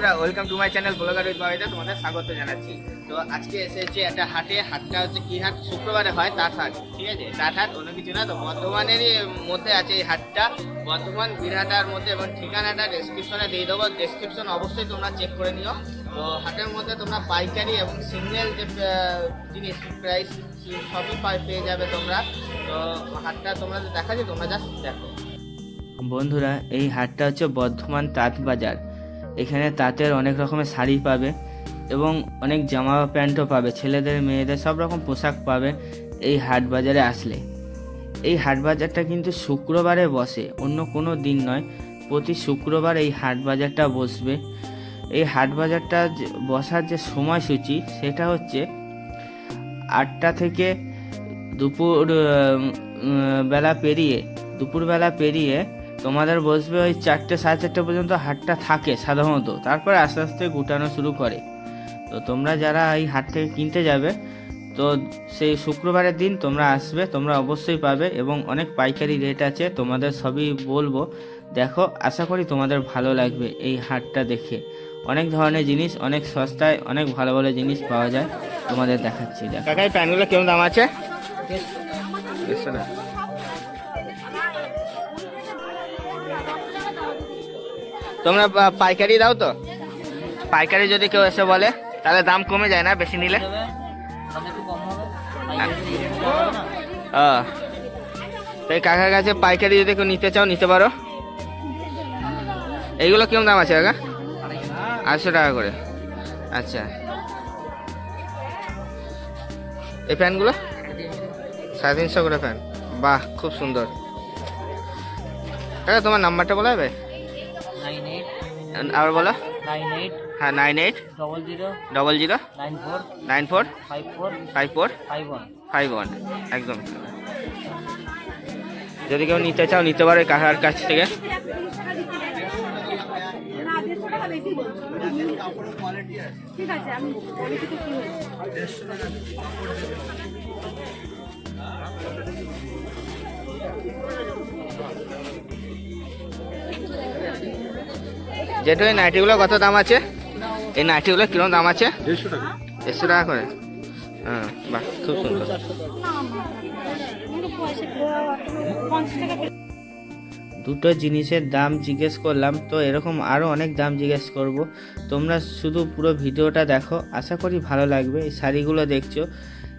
বন্ধুরা welcome to my channel blogger with Babida তোমাদের স্বাগত জানাচ্ছি। তো আজকে এসেছি একটা হাটে, হাটটা হচ্ছে কি হাট? শুক্রবারে হয় তাঁত হাট, ঠিক আছে? তাঁত হাট অন্য কিছু না, তো বর্ধমানেরই মধ্যে আছে এই হাটটা। বর্ধমান বীরহাটার মধ্যে এবং ঠিকানাটা ডেসক্রিপশনে দিয়ে দেবো। ডেসক্রিপশন অবশ্যই তোমরা চেক করে নিও। তো হাটের মধ্যে তোমরা পাইকারি এবং সিঙ্গেল যে জিনিস প্রাইস সবই পেয়ে যাবে তোমরা। তো হাটটা তোমরা দেখাচ্ছি, তোমরা জাস্ট দেখো। বন্ধুরা, এই হাটটা হচ্ছে বর্ধমান তাঁত বাজার। এখানে তাঁতের অনেক রকমের শাড়ি পাবে এবং অনেক জামা প্যান্টও পাবে। ছেলেদের, মেয়েদের সব রকম পোশাক পাবে এই হাট বাজারে আসলে। এই হাট বাজারটা কিন্তু শুক্রবারে বসে, অন্য কোনো দিন নয়। প্রতি শুক্রবার এই হাট বাজারটা বসবে। এই হাট বাজারটা বসার যে সময়সূচি সেটা হচ্ছে আটটা থেকে দুপুর বেলা পেরিয়ে, দুপুরবেলা পেরিয়ে তোমাদের বসবে ওই চারটে সাড়ে চারটে পর্যন্ত হাটটা থাকে সাধারণত। তারপরে আস্তে আস্তে গুটানো শুরু করে। তো তোমরা যারা এই হাট থেকে কিনতে যাবে তো সেই শুক্রবারের দিন তোমরা আসবে তোমরা অবশ্যই পাবে এবং অনেক পাইকারি রেট আছে তোমাদের সবই বলব। দেখো আশা করি তোমাদের ভালো লাগবে এই হাটটা দেখে। অনেক ধরনের জিনিস অনেক সস্তায় অনেক ভালো ভালো জিনিস পাওয়া যায়। তোমাদের দেখাচ্ছি কাকা এই প্যান্টগুলো কেমন দাম আছে? তোমরা পাইকারি দাও তো। পাইকারি যদি কেউ এসে বলে, তাহলে দাম কমে যায় না বেশি নিলে? তো এই কাকার কাছে পাইকারি যদি কেউ নিতে চাও, নিতে পারো। এইগুলো কেমন দাম আছে কাকা? আটশো টাকা করে। আচ্ছা। এই ফ্যানগুলো? সাড়ে তিনশো করে ফ্যান। বাহ, খুব সুন্দর। কাকা, তোমার নাম্বারটা বলা যাবে? নাইন এইট আবার বলো। নাইন এইট হ্যাঁ nine eight. Double zero double zero. Nine four nine four. Five four five four. Five one. Five one একদম। যদি কেউ নিতে চাও নিতে পারো কাকার কাছ থেকে। ঠিক আছে আমি কি যেটা এই নাইটিগুলো কত দাম আছে? এই নাইটিগুলো কীরকম দাম আছে? দেড়শো টাকা। করে? হ্যাঁ বাহ খুব সুন্দর। দুটো জিনিসের দাম জিজ্ঞেস করলাম তো এরকম আরও অনেক দাম জিজ্ঞেস করব। তোমরা শুধু পুরো ভিডিওটা দেখো আশা করি ভালো লাগবে। এই শাড়িগুলো দেখছ।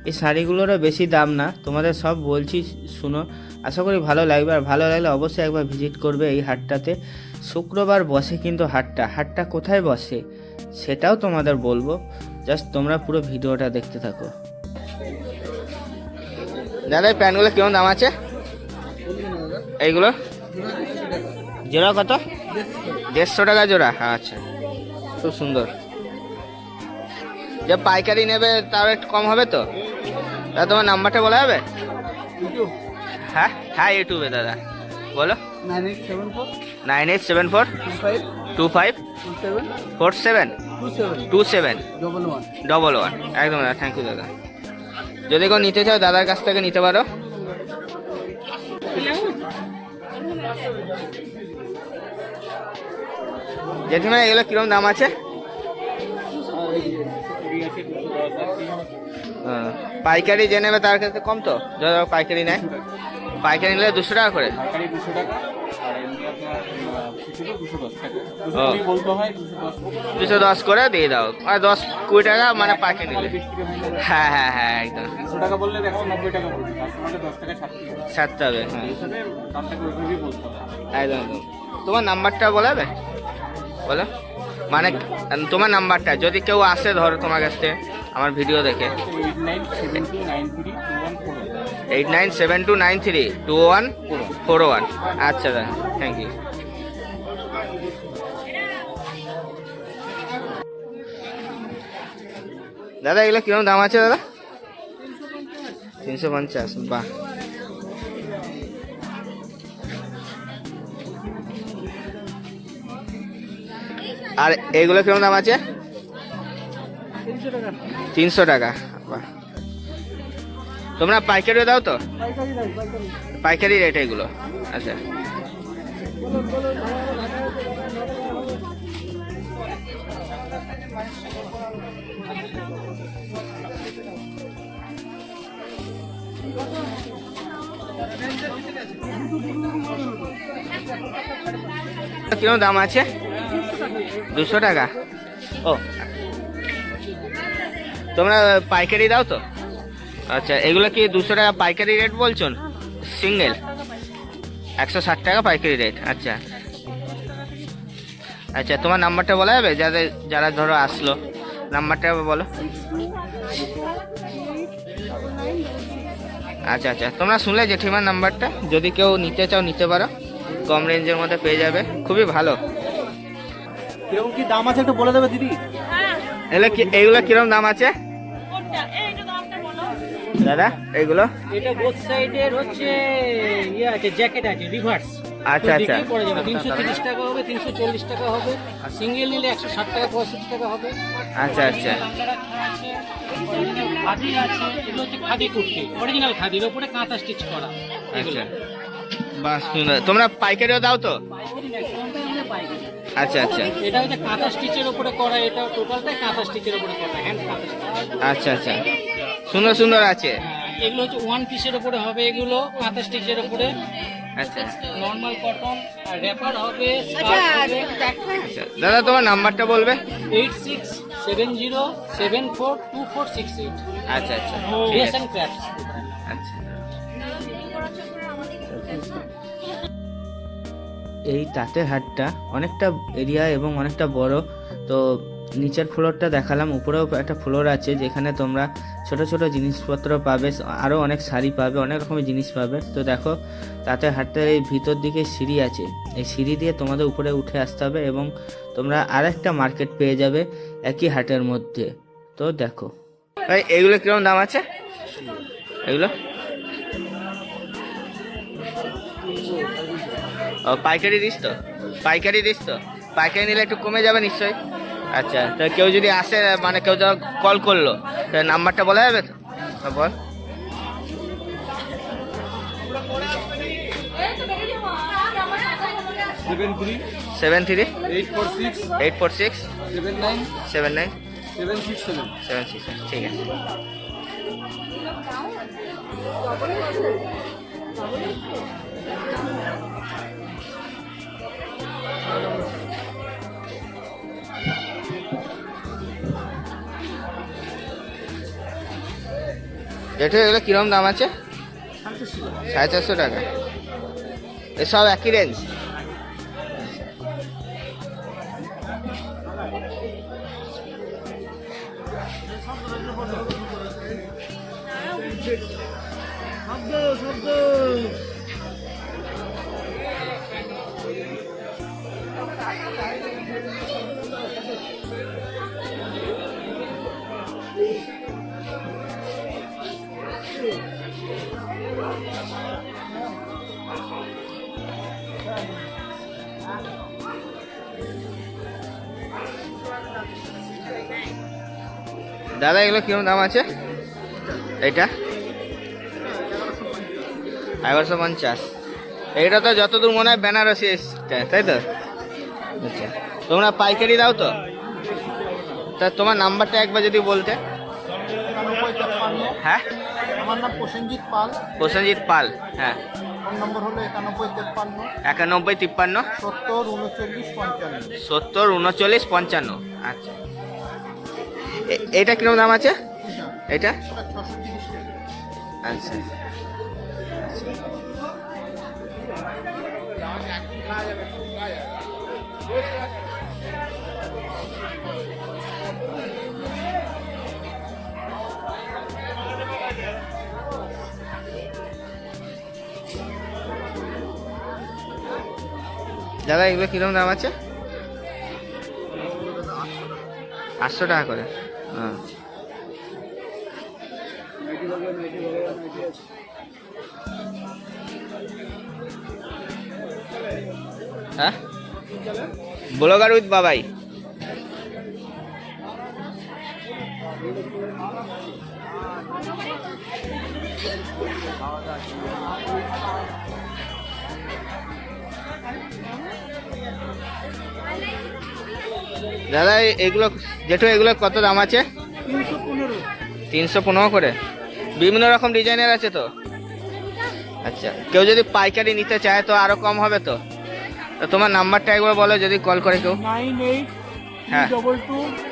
এই শাড়িগুলোরও বেশি দাম না তোমাদের সব বলছি শুনো। আশা করি ভালো লাগবে আর ভালো লাগলে অবশ্যই একবার ভিজিট করবে এই হাটটাতে। শুক্রবার বসে কিন্তু হাটটা। হাটটা কোথায় বসে? সেটাও তোমাদের বলব। জাস্ট তোমরা পুরো ভিডিওটা দেখতে থাকো। দাদা এই প্যান্টগুলো কেমন দাম আছে? এইগুলো? জোড়া কত? দেড়শো টাকা জোড়া। আচ্ছা। খুব সুন্দর। যে পাইকারি নেবে তার একটু কম হবে তো? দাদা তোমার নাম্বারটা বলা যাবে? হ্যাঁ? হ্যাঁ ইউটিউবে দাদা। বলো। Nine eight seven four. Nine eight seven four two five four seven two seven double one একদম দাদা থ্যাংক ইউ দাদা। যদি কেউ নিতে চাও দাদার কাছ থেকে নিতে পারো। জেঠিমা এগুলো কীরকম দাম আছে? হ্যাঁ, পাইকারি যে নেবে তার কাছে কম তো? যারা পাইকারি নেয়। পাইকারি নিলে দুশো টাকা করে। দুশো দশ। হয়। দুশো দশ। করে দিয়ে দাও। আর দশ কুড়ি টাকা মানে পাইকারি নিলে হয়ে হ্যাঁ হ্যাঁ একদম। দুশো টাকা বললে একশো নব্বই টাকা বলবে। দশ টাকা ছাড়তে হবে। হ্যাঁ। হবে। একদম একদম। তোমার নাম্বারটা বলাবে? বলো। মানে তোমার নাম্বারটা যদি কেউ আসে ধরো তোমার কাছ থেকে আমার ভিডিও দেখে। Eight nine seven two nine three. Two one two one. আচ্ছা দাদা। Thank you. দাদা, এগুলো কীরকম দাম আছে দাদা? তিনশো পঞ্চাশ, বাহ। আর এগুলো কীরকম দাম আছে? তিনশো টাকা, বাহ। তোমরা পাইকারিও দাও তো? পাইকারি রেট এগুলো আচ্ছা। কীরকম দাম আছে? দুশো টাকা। ও। তোমরা পাইকারি দাও তো? আচ্ছা এগুলো কি দুশো টাকা পাইকারি রেট বলছো? সিঙ্গেল একশো ষাট টাকা পাইকারি রেট আচ্ছা। আচ্ছা তোমার নাম্বারটা বলা যাবে? যাদের যারা ধরো আসলো নাম্বারটা বলো। আচ্ছা আচ্ছা। তোমরা শুনলে জেঠিমার নাম্বারটা? যদি কেউ নিতে চাও নিতে পারো। কম রেঞ্জের মধ্যে পেয়ে যাবে। খুবই ভালো। কীরকম কি দাম আছে একটু বলে দেবে দিদি? এগুলো কি এইগুলো কীরকম দাম আছে? দাদা এইগুলো এটা বোথ সাইডের হচ্ছে ইয়ে আছে জ্যাকেট আছে রিভার্স আচ্ছা আচ্ছা। পড়ে যাবে টাকা হবে তিনশো চল্লিশ টাকা হবে আর সিঙ্গেল নিলে একশো ষাট টাকা পঁয়ষট্টি টাকা হবে। আচ্ছা আচ্ছা। খাদি আছে এগুলো হচ্ছে খাদি কুর্তি অরিজিনাল খাদির কাঁথা স্টিচ করা আচ্ছা। সুন্দর তোমরা পাইকারিও দাও তো? পাইকারি ম্যাক্সিমামটা আমরা পাইকারি। আচ্ছা আচ্ছা। এটা হচ্ছে কাঁথা স্টিচের উপরে করা এটা টোটালটাই কাঁথা স্টিচের উপরে করা হ্যান্ড কাঁথা আচ্ছা আচ্ছা। সুন্দর সুন্দর আছে। এগুলো হচ্ছে ওয়ান পিসের উপরে হবে এগুলো কাঁথা স্টিচের উপরে। আচ্ছা। নর্মাল কটন আর র্যাপার হবে আচ্ছা দাদা তোমার নাম্বারটা বলবে? Eight six seven zero seven four two four six eight আচ্ছা আচ্ছা। আচ্ছা। এই তাঁতের হাটটা অনেকটা এরিয়া এবং অনেকটা বড়। তো নিচের ফ্লোরটা দেখালাম, উপরেও একটা ফ্লোর আছে যেখানে তোমরা ছোট ছোট জিনিসপত্র পাবে আরও অনেক শাড়ি পাবে, অনেক রকমের জিনিস পাবে। তো দেখো, তাতে হাটটার এই ভিতর দিকে সিঁড়ি আছে। এই সিঁড়ি দিয়ে তোমাদের উপরে উঠে আসতে হবে এবং তোমরা আরেকটা মার্কেট পেয়ে যাবে একই হাটের মধ্যে। তো দেখো। ভাই এগুলো কীরকম দাম আছে? এগুলো? পাইকারি দিস তো? পাইকারি দিস তো? পাইকারি নিলে একটু কমে যাবে নিশ্চয়ই। আচ্ছা তো কেউ যদি আসে মানে কেউ ধর কল করল তো নাম্বারটা বলা যাবে তো? বল। Seven three seven three? Eight four six eight four six? Seven nine seven nine? Seven six seven. Seven six ঠিক আছে। জেঠু এগুলো কিরম দাম আছে? সাড়ে চারশো। টাকা। এসব একই রেঞ্জ দাদা এগুলো কিরম দাম আছে? এইটা? এগারোশো পঞ্চাশ। এইটা তো যতদূর মনে হয় বেনারসি তাই তো? আচ্ছা। তোমরা পাইকারি দাও তো। তা তোমার নাম্বারটা একবার যদি বলতে। হ্যাঁ? আমার নাম প্রসেনজিৎ পাল। প্রসেনজিৎ পাল হ্যাঁ। ফোন নম্বর হলো একানব্বই তেপ্পান্ন। একানব্বই তিপ্পান্ন। সত্তর উনচল্লিশ পঞ্চান্ন। সত্তর উনচল্লিশ পঞ্চান্ন। আচ্ছা। এ- এইটা কিরম দাম আছে? এটা? আচ্ছা। দাদা, এগুলো কীরকম দাম আছে? আটশো টাকা করে। হ্যাঁ? হ্যাঁ? ব্লগার উইথ বাবাই। দাদা এগুলো জেঠু এগুলো কত দাম আছে? তিনশো পনেরো করে। বিভিন্ন রকম ডিজাইনের আছে তো? আচ্ছা কেউ যদি পাইকারি নিতে চায় তো আরও কম হবে তো? তো তোমার নাম্বারটা একবার বলো যদি কল করে কেউ। হ্যাঁ।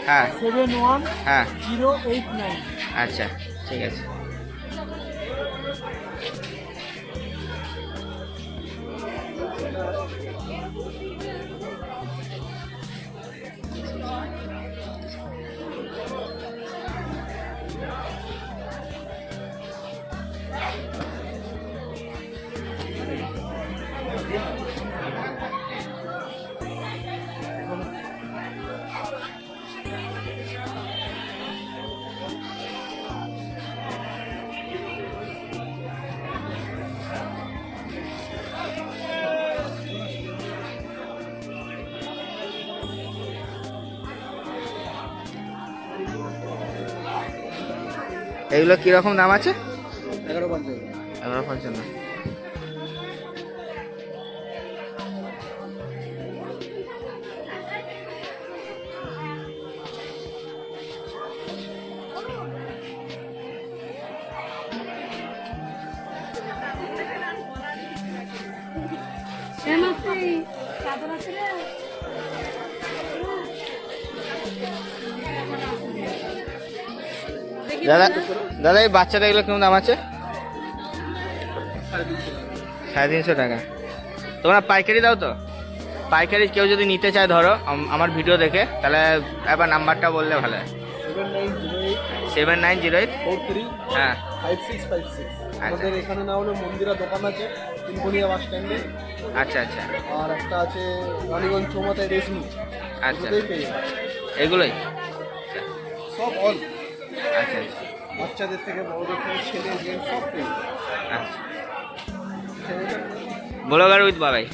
হ্যাঁ। হ্যাঁ। আচ্ছা ঠিক আছে। এগুলো কীরকম দাম আছে? এগারো পঞ্চাশ। এগারো পঞ্চান্ন। দাদা দাদা এই বাচ্চাটা এগুলো কেমন দাম আছে? সাড়ে তিনশো টাকা। তোমরা পাইকারি দাও তো। পাইকারি কেউ যদি নিতে চায় ধরো আমার ভিডিও দেখে তাহলে একবার নাম্বারটা বললে ভালো হয়। Seven nine zero eight. Four three হ্যাঁ। ফাইভ সিক্স ফাইভ সিক্স আচ্ছা। আমাদের এখানে না হলে মন্দিরা দোকান আছে তিনকুনিয়া বাস স্ট্যান্ডে আচ্ছা আচ্ছা। আর একটা আছে রানীগঞ্জ চৌমাথায় রেশমি আচ্ছা। এগুলোই। সব অল আচ্ছা আচ্ছা। বাচ্চাদের থেকে বড়দের থেকে ছেলে, মেয়ে, সব ব্লগার উইথ বাবাই।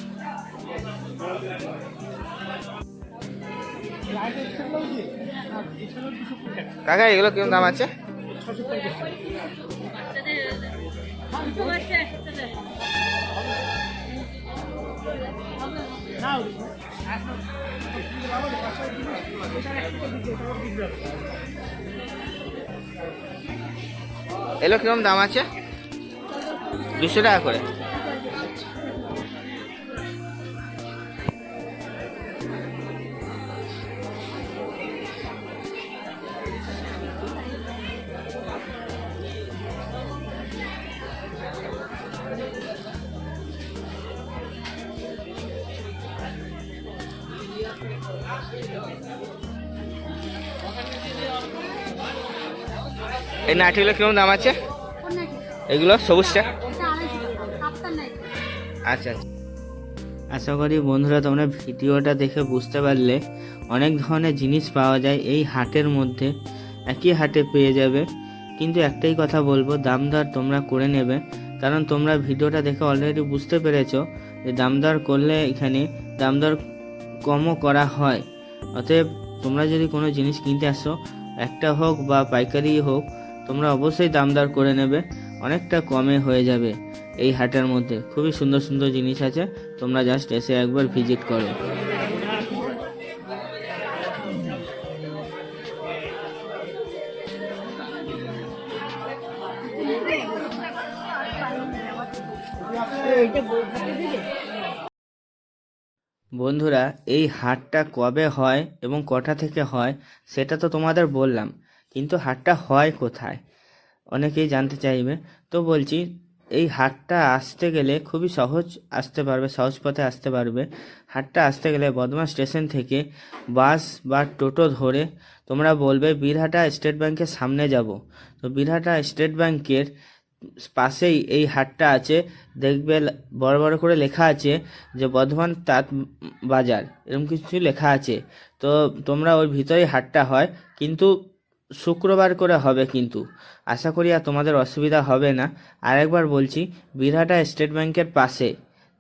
কাকা, এগুলো কীরকম দাম আছে? এগুলো কীরকম দাম আছে? দুশো টাকা করে। এই নাটিগুলো কীরকম দাম আছে? এগুলো সবুজটা আচ্ছা আচ্ছা। আশা করি বন্ধুরা তোমরা ভিডিওটা দেখে বুঝতে পারলে অনেক ধরনের জিনিস পাওয়া যায় এই হাটের মধ্যে। একই হাটে পেয়ে যাবে। কিন্তু একটাই কথা বলব, দাম দর তোমরা করে নেবে। কারণ তোমরা ভিডিওটা দেখে অলরেডি বুঝতে পেরেছ যে দাম দর করলে এখানে দাম দর কমও করা হয়। অতএব তোমরা যদি কোনো জিনিস কিনতে আসো, একটা হোক বা পাইকারি হোক তোমরা অবশ্যই দামদার করে নেবে, অনেকটা কমে হয়ে যাবে এই হাটের মধ্যে। খুবই সুন্দর সুন্দর জিনিস আছে, তোমরা জাস্ট এসে একবার ভিজিট করো। বন্ধুরা, এই হাটটা কবে হয় এবং কটা থেকে হয়, সেটা তো তোমাদের বললাম। কিন্তু হাটটা হয় কোথায়? অনেকেই জানতে চাইবে। তো বলছি, এই হাটটা আসতে গেলে খুবই সহজ আসতে পারবে, সহজ পথে আসতে পারবে। হাটটা আসতে গেলে বর্ধমান স্টেশন থেকে বাস বা টোটো ধরে তোমরা বলবে, বীরহাটা স্টেট ব্যাংকের সামনে যাব। তো বীরহাটা স্টেট ব্যাংকের পাশেই এই হাটটা আছে। দেখবে বড় বড় করে লেখা আছে যে বর্ধমান তাঁত বাজার, এরকম কিছু লেখা আছে। তো তোমরা ওই ভিতরেই হাটটা হয়। কিন্তু শুক্রবার করে হবে কিন্তু। আশা করি আর তোমাদের অসুবিধা হবে না। আরেকবার বলছি বিরাটা স্টেট ব্যাংকের পাশে।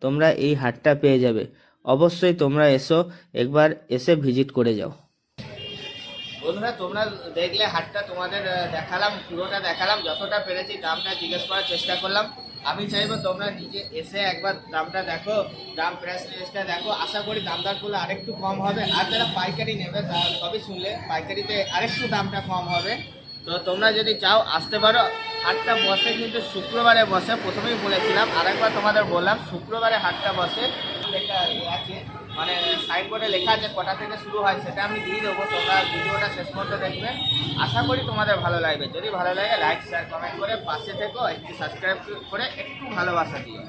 তোমরা এই হাটটা পেয়ে যাবে। অবশ্যই তোমরা এসো, একবার এসে ভিজিট করে যাও। বন্ধুরা, তোমরা দেখলে হাটটা তোমাদের দেখালাম, পুরোটা দেখালাম, যতটা পেরেছি দামটা জিজ্ঞেস করার চেষ্টা করলাম। আমি চাইব তোমরা নিজে এসে একবার দামটা দেখো, দাম প্রাইস লিস্টটা দেখো। আশা করি দামদারগুলো আরেকটু কম হবে। আর যারা পাইকারি নেবে তারা সবই শুনলে পাইকারিতে আরেকটু দামটা কম হবে। তো তোমরা যদি চাও, আসতে পারো। হাটটা বসে কিন্তু শুক্রবারে বসে, প্রথমেই বলেছিলাম, আরেকবার তোমাদের বললাম, শুক্রবারে হাটটা বসে। ইয়ে আছে মানে সাইনবোর্ডে লেখা আছে কটা থেকে শুরু হয় সেটা আমি দিয়ে দেবো। তোমরা ভিডিওটা শেষ পর্যন্ত দেখবে। আশা করি তোমাদের ভালো লাগবে। যদি ভালো লাগে লাইক শেয়ার কমেন্ট করে পাশে থেকো। একটু সাবস্ক্রাইব করে একটু ভালোবাসা দিও।